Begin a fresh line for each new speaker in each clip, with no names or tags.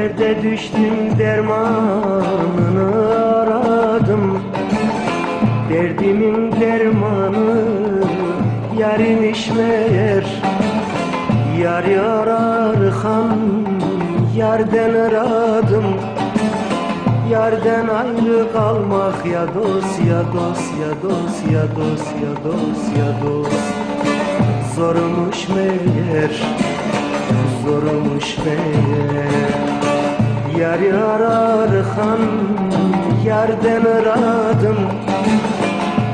Derde düştüm dermanını aradım. Derdimin dermanı yarimiş meğer. Yar yararkan yerden aradım. Yerden ayrı kalmak ya dost ya dost ya dost ya dost ya dost ya dost. Zormuş meğer zormuş meğer Yar yararkan yerden aradım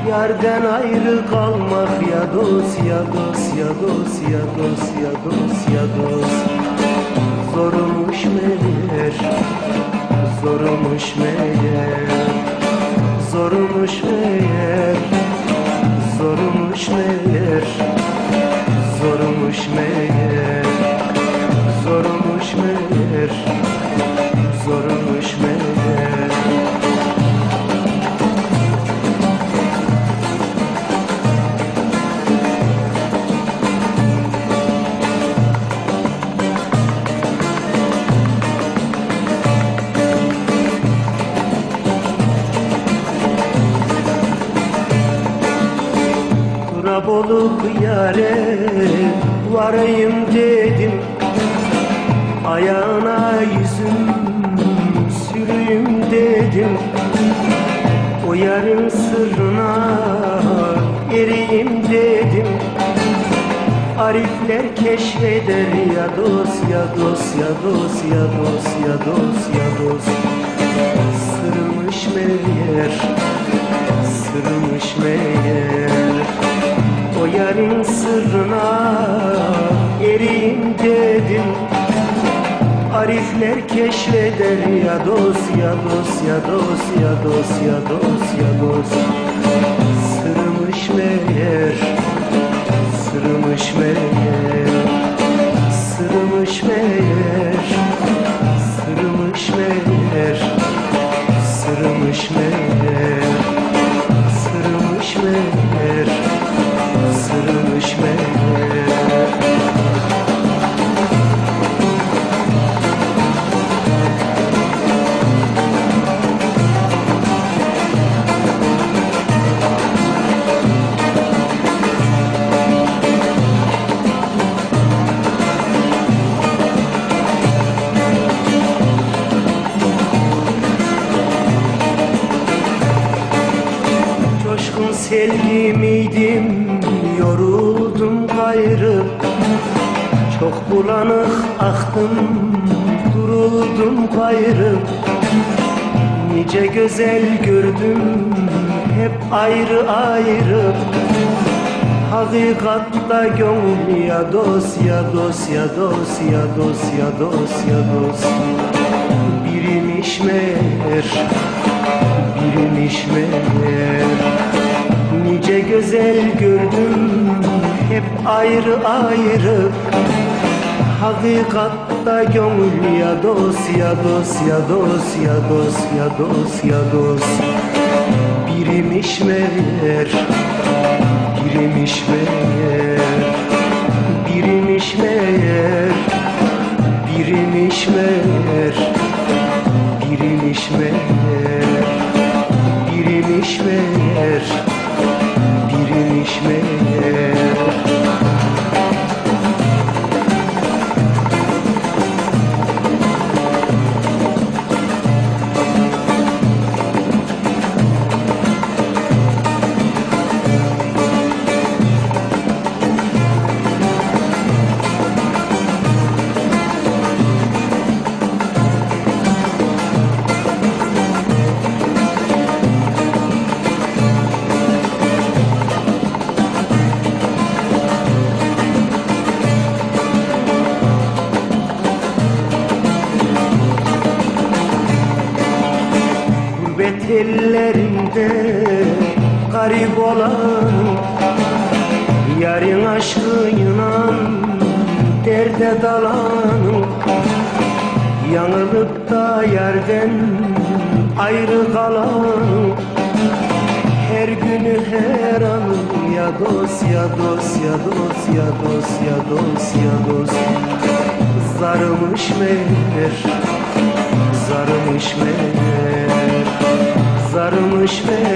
Yerden ayrı kalmak ya dost ya dost ya dost ya dost ya dost ya dost. Zormuş meğer Zormuş meğer. Zormuş meğer Zormuş meğer. Zormuş meğer olup yare varayım dedim. Ayağına yüzüm süreyim dedim. O yarın sırrına eriyim dedim. Arifler keşfeder ya dost ya dost ya dost ya dost Sırmış meğer sırmış meğer Yarın sırrına eriyim dedim. Arifler keşfeder ya dost ya dost ya dost ya dost ya dost ya dost. Sırmış meğer Sırmış meğer. Sırmış meğer Sırmış meğer. Sırmış meğer Sırmış meğer Coşkun sevgimiydim Yoruldum gayrı. Çok bulanık aktım Duruldum gayrı. Nice güzel gördüm Hep ayrı ayrı. Hakikatta gönül ya dost ya dost ya dost ya dost ya dost ya dost. Birimiş güzel gördüm hep ayrı ayrı. Hakikatta gönül ya dost ya dost ya dost ya dost ya dost ya dost. Birimiş meğer Birimiş meğer. Birimiş meğer Birimiş meğer. Birimiş meğer ellerinde garip olan Yarın aşkıyla derde dalan Yanılıp da yerden ayrı kalan Her günü her anı. Ya dost ya dost ya dost ya Zarmış meğer Zarmış meğer düşme